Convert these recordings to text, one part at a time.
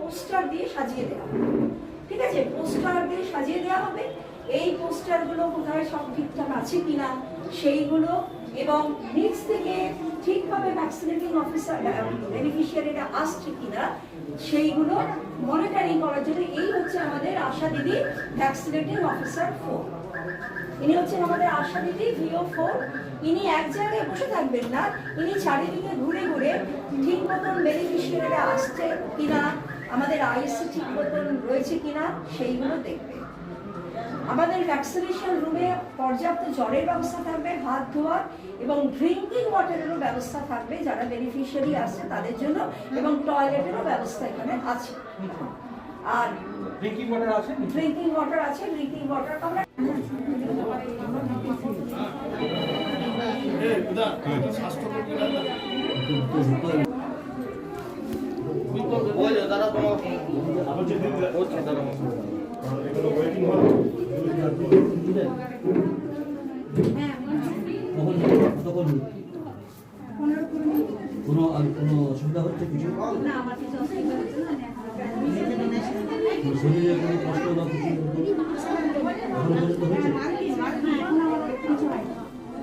Poster দিয়ে সাজিয়ে দেওয়া ঠিক আছে? পোস্টার দিয়ে সাজিয়ে দেওয়া হবে। এই পোস্টারগুলো কোথায় সব ঠিকঠাক আছে কিনা সেইগুলো এবং থেকে ঠিকভাবে অফিসার বেনিফিশিয়ারিরা আসছে কিনা সেইগুলো মনিটরিং করার জন্য এই হচ্ছে আমাদের আশা দিদি ভ্যাকসিনেটিং অফিসার ফোর ইনি হচ্ছেন আমাদের আশা দিদি ভিও ফোর। ইনি এক জায়গায় বসে থাকবেন না ইনি চারিদিকে ঘুরে ঘুরে ঠিক মতন বেনিফিশিয়ারিরা আসছে কিনা আমাদের আইএসসি ঠিক মতন রয়েছে কিনা সেইগুলো দেখবে। আমাদের ভ্যাকসিনেশন রুমে পর্যাপ্ত জলের ব্যবস্থা থাকবে হাত ধোয়ার এবং ড্রিঙ্কিং ওয়াটারেরও ব্যবস্থা থাকবে যারা বেনিফিশিয়ারি আসছে তাদের জন্য এবং টয়লেটেরও ব্যবস্থা এখানে আছে। আর ড্রিঙ্কিং ওয়াটার আছে? ড্রিঙ্কিং ওয়াটার আছে ড্রিঙ্কিং ওয়াটার আমরা কোনো আর কোনো অসুবিধা হচ্ছে কিছু? কোনো শরীরে কোনো কষ্ট বা কিছু এখন পর্যন্ত হয়েছে দেখে কোথায় বাড়ি করে সকালবেলা আজকে দিয়ে কতক্ষণ থাকতে বলেছেন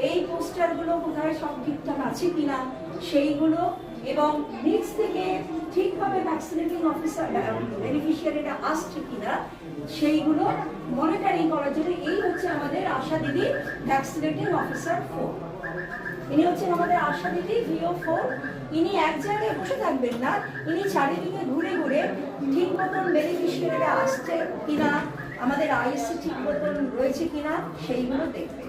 এই পোস্টারগুলো কোথায় সব ঠিকঠাক আছে কিনা সেইগুলো এবং নিচ থেকে ঠিকভাবে ভ্যাকসিনেটিং অফিসার বেনিফিশিয়ারিরা আসছে কিনা সেইগুলো মনিটরিং করার জন্য এই হচ্ছে আমাদের আশা দিদি ভ্যাকসিনেটিং অফিসার ফোর ইনি হচ্ছেন আমাদের আশা দিদি ভিও ফোর ইনি এক জায়গায় বসে থাকবেন না, ইনি চারিদিকে ঘুরে ঘুরে ঠিক মতন বেনিফিশিয়ারিরা আসছে কিনা আমাদের আইএসসি ঠিক মতন রয়েছে কিনা সেইগুলো দেখবে।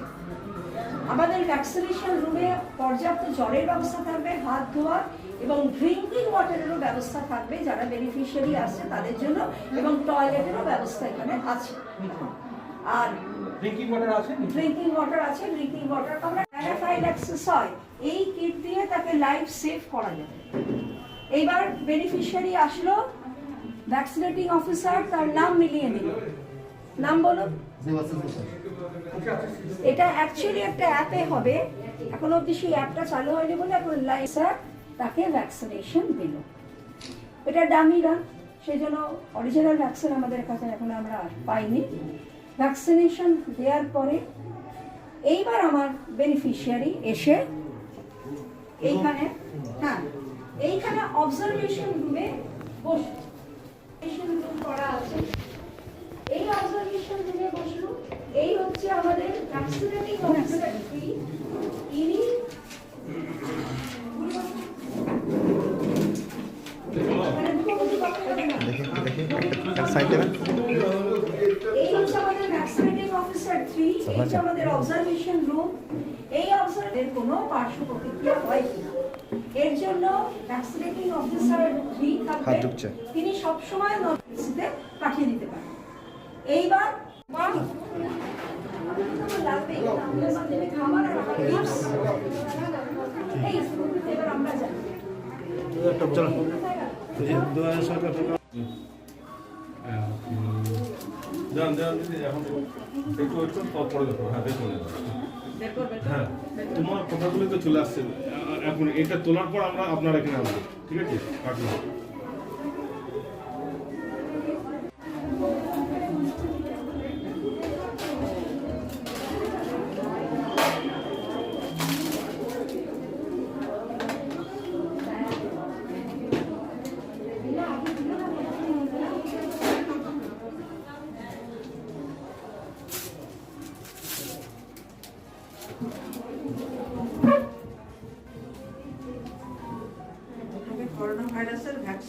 আমাদের ভ্যাকসিনেশন রুমে পর্যাপ্ত জলের ব্যবস্থা থাকবে হাত ধোয়া এবং ড্রিঙ্কিং ওয়াটারেরও ব্যবস্থা থাকবে যারা বেনিফিশিয়ারি আসছে তাদের জন্য এবং টয়লেটেরও ব্যবস্থা এখানে আছে। আর ড্রিঙ্কিং ওয়াটার আছে ড্রিঙ্কিং ওয়াটার আছে ড্রিঙ্কিং ওয়াটার আমরা অ্যানাফাইল অ্যাক্সেস হয়। এই কিট দিয়ে তাকে লাইফ সেভ করা যাবে। এইবার বেনিফিশিয়ারি আসলো ভ্যাকসিনেটিং অফিসার তার নাম মিলিয়ে নিল। নাম বলো। এটা অ্যাকচুয়ালি একটা অ্যাপে হবে। এখন অবধি সেই অ্যাপটা চালু হয়নি বলে এখন স্যার তাকে ভ্যাকসিনেশন দিল। এটা ডামিরা সেই জন্য অরিজিনাল ভ্যাকসিন আমাদের কাছে এখন আমরা পাইনি। ভ্যাকসিনেশন দেওয়ার পরে এইবার আমার বেনিফিশিয়ারি এসে এইখানে হ্যাঁ এইখানে অবজারভেশন রুমে বসে। করা আছে। এই অবজারভেশন রুমে বসল এই হচ্ছে আমাদের ভ্যাকসিনেটিং অফিসার ইনি আমাদের অবজারভেশন রুম এই অবজারভের কোনো পার্শ্ব প্রতিক্রিয়া হয় কিনা? এর জন্য ভ্যাকসিনেটিং অফিসার থ্রি থাকবে। তিনি সবসময় পারেন এইবার লাগবে খাবার আর আমার lips। এই, এবার আমরা যাই। যান যান দিদি এখন একটু একটু পরে দেখো হ্যাঁ দেখুন হ্যাঁ তোমার কথাগুলো তো চলে আসছে। এখন এটা তোলার পর আমরা আপনার এখানে আসব। ঠিক আছে?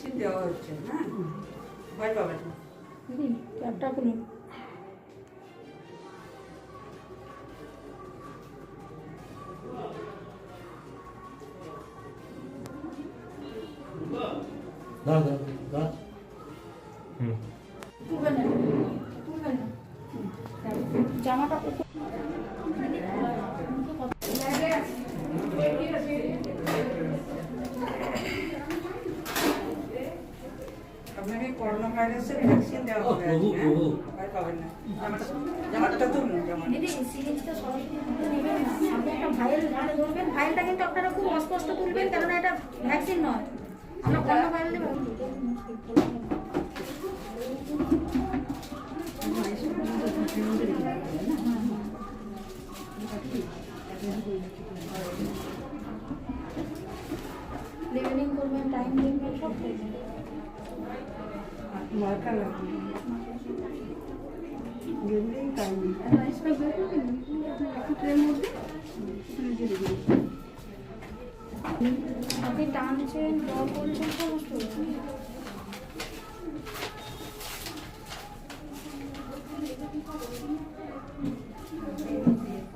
মেশিন দেওয়া হচ্ছে না ভয় পাবেন না একটা খুলুন না না আপনাকে করোনা ভাইরাসের ভ্যাকসিন দেওয়া হবে প্রভু। হ্যাঁ? পাবেন না। জামাটা তো তুলুন দিদি সিরিজটা সরাসরি নেবেন আপনি একটা ভাইল ধরবেন। ভাইলটা কিন্তু আপনারা খুব অস্পষ্ট তুলবেন কেননা এটা ভ্যাকসিন নয়। আমরা করোনা ভাইল দেবো লেভেলিং আপনি টানছেন ড্র করছেন সমস্ত কিছু। নাইনটি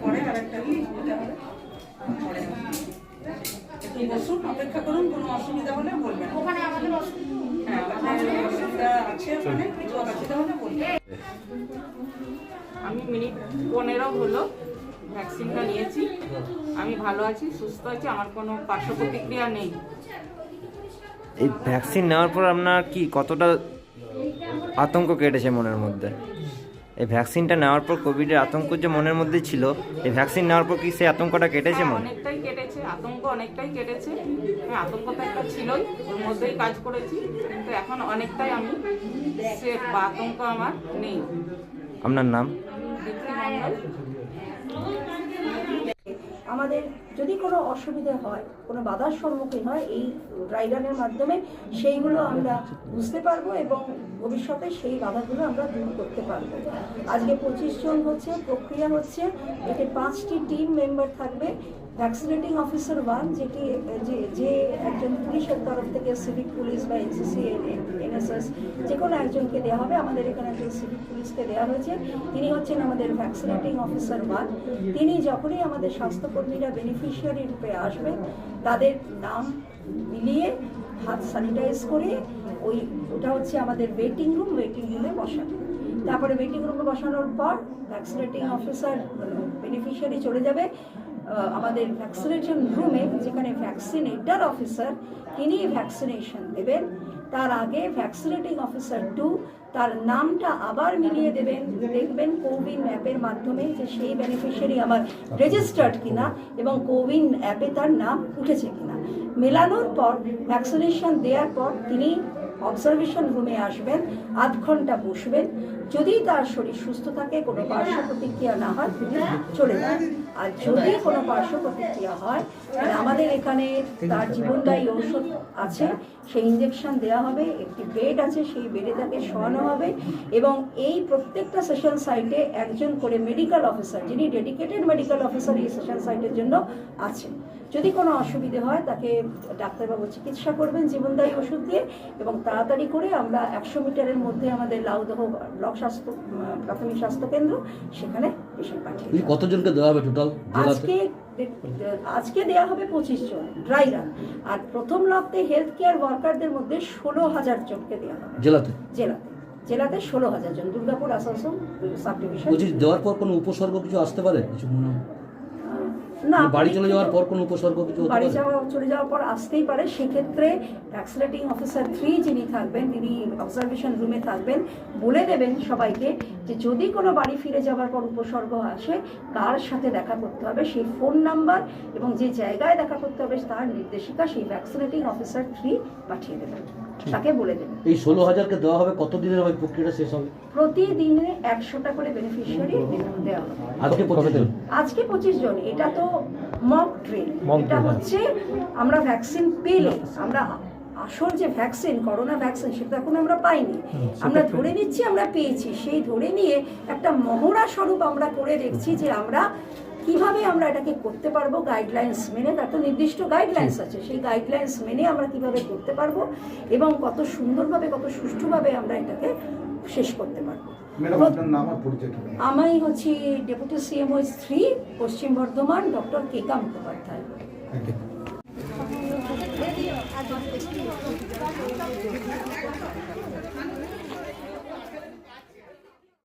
পরে আর একটা দিতে হবে। পরে একটু বসুন অপেক্ষা করুন কোনো অসুবিধা হলে বলবেন। ওখানে আমাদের হ্যাঁ অসুবিধা আছে ওখানে কিছু অসুবিধা হলে বলবেন। আমি মিনিট পনেরো হলো ভ্যাকসিনটা নিয়েছি। আমি ভালো আছি সুস্থ আছি আমার কোনো পার্শ্ব প্রতিক্রিয়া নেই। এই ভ্যাকসিন নেওয়ার পর আপনার কি কতটা আতঙ্ক কেটেছে মনের মধ্যে? এই ভ্যাকসিনটা নেওয়ার পর কোভিডের আতঙ্ক যে মনের মধ্যে ছিল এই ভ্যাকসিন নেওয়ার পর কি সেই আতঙ্কটা কেটেছে মনে? অনেকটাই কেটেছে আতঙ্ক অনেকটাই কেটেছে। হ্যাঁ আতঙ্ক তো একটা ছিলই ওর মধ্যেই কাজ করেছি কিন্তু এখন অনেকটাই আমি সেফ বা আতঙ্ক আমার নেই। আপনার নাম? দীপ্তি মণ্ডল। আমাদের যদি কোনো অসুবিধে হয়, কোনো বাধার সম্মুখীন হয়, এই ড্রাইগানের মাধ্যমে সেইগুলো আমরা বুঝতে পারব এবং ভবিষ্যতে সেই বাধাগুলো আমরা দূর করতে পারব। আজকে পঁচিশ জন হচ্ছে, প্রক্রিয়া হচ্ছে, এতে পাঁচটি টিম মেম্বার থাকবে। ভ্যাকসিনেটিং অফিসার ওয়ান যেটি, যে যে একজন পুলিশের তরফ থেকে সিভিক পুলিশ বা এনসিসি, এনএসএস যে কোনো একজনকে দেওয়া হবে। আমাদের এখানে একজন সিভিক পুলিশকে দেওয়া হয়েছে। তিনি হচ্ছেন আমাদের ভ্যাকসিনেটিং অফিসার ওয়ান তিনি যখনই আমাদের স্বাস্থ্যকর্মীরা বেনিফিশিয়ারি রূপে আসবে তাদের নাম মিলিয়ে হাত স্যানিটাইজ করে ওই ওটা হচ্ছে আমাদের ওয়েটিং রুম ওয়েটিং রুমে বসানো। তারপরে ওয়েটিং রুমে বসানোর পর ভ্যাকসিনেটিং অফিসার বেনিফিশিয়ারি চলে যাবে। আমাদের ভ্যাকসিনেশন রুমে যেখানে ভ্যাকসিনেটার অফিসার তিনি ভ্যাকসিনেশন দেবেন। তার আগে ভ্যাকসিনেটিং অফিসার টু তার নামটা আবার মিলিয়ে দেবেন। দেখবেন কোউইন অ্যাপের মাধ্যমে যে সেই বেনিফিশিয়ারি আমার রেজিস্টার্ড কিনা এবং কোউইন অ্যাপে তার নাম উঠেছে কিনা। মেলানোর পর ভ্যাকসিনেশন দেওয়ার পর তিনি অবজারভেশন রুমে আসবেন, আধ ঘণ্টা বসবেন। যদি তার শরীর সুস্থ থাকে, কোনো পার্শ্ব প্রতিক্রিয়া না হয়, তিনি চলে যান। আর যদি কোনো পার্শ্ব প্রতিক্রিয়া হয়, তাহলে আমাদের এখানে তার জীবনদায়ী ঔষধ আছে। সেই ইঞ্জেকশন দেওয়া হবে, একটি বেড আছে, সেই বেডে তাকে শোয়ানো হবে এবং এই প্রত্যেকটা সেশন সাইটে একজন করে মেডিকেল অফিসার যিনি ডেডিকেটেড মেডিকেল অফিসার এই সেশন সাইটের জন্য আছেন। যদি কোনো অসুবিধে হয়, তাকে ডাক্তারবাবু চিকিৎসা করবেন জীবনদায়ী ওষুধ দিয়ে এবং তাড়াতাড়ি করে আমরা একশো মিটারের মধ্যে আমাদের লাউদহ ব্লক স্বাস্থ্য প্রাথমিক স্বাস্থ্য কেন্দ্র সেখানে পেশেন্ট কতজনকে দেওয়া হবে টোটাল আজকে আজকে দেয়া হবে পঁচিশ জন ড্রাই রান আর প্রথম লক্ষ্যে হেলথ কেয়ার ওয়ার্কারদের মধ্যে ষোলো হাজার জনকে দেওয়া হবে। জেলাতে? জেলাতে। জেলাতে ষোলো হাজার জন। দুর্গাপুর আসানসোল সাব ডিভিশন দেওয়ার পর কোনো উপসর্গ কিছু আসতে পারে? কিছু মনে হয়? না বাড়ি চলে যাওয়ার পর কোনো উপসর্গ কিছু বাড়ি যাওয়া চলে যাওয়ার পর আসতেই পারে। সেক্ষেত্রে ভ্যাক্সিনেটিং অফিসার থ্রি যিনি থাকবেন তিনি অবজারভেশন রুমে থাকবেন বলে দেবেন সবাইকে যে যদি কোনো বাড়ি ফিরে যাওয়ার পর উপসর্গ আসে কার সাথে দেখা করতে হবে। সেই ফোন নাম্বার এবং যে জায়গায় দেখা করতে হবে তার নির্দেশিকা সেই ভ্যাক্সিনেটিং অফিসার থ্রি পাঠিয়ে দেবেন। তাকে বলে দেবেন এই ষোলো হাজারকে দেওয়া হবে কতদিনের ওই প্রক্রিয়াটা শেষ হবে? প্রতিদিনে একশোটা করে বেনিফিশিয়ারি দেওয়া হবে। আজকে পঁচিশ জন? আজকে পঁচিশ জন। এটা তো মক ড্রিল Mock এটা হচ্ছে আমরা ভ্যাকসিন পেলে আমরা আসল যে ভ্যাকসিন করোনা ভ্যাকসিন সেটা এখন আমরা পাইনি। আমরা ধরে নিচ্ছি আমরা পেয়েছি। সেই ধরে নিয়ে একটা মহড়া স্বরূপ আমরা করে দেখছি যে আমরা কীভাবে আমরা এটাকে করতে পারব গাইডলাইন্স মেনে? তার তো নির্দিষ্ট গাইডলাইন্স আছে। সেই গাইডলাইন্স মেনে আমরা কীভাবে করতে পারব এবং কত সুন্দরভাবে কত সুষ্ঠুভাবে আমরা এটাকে শেষ করতে পারব? আমি হচ্ছি ডেপুটি সিএমও স্ত্রী পশ্চিম বর্ধমান ডক্টর কেকা মুখোপাধ্যায়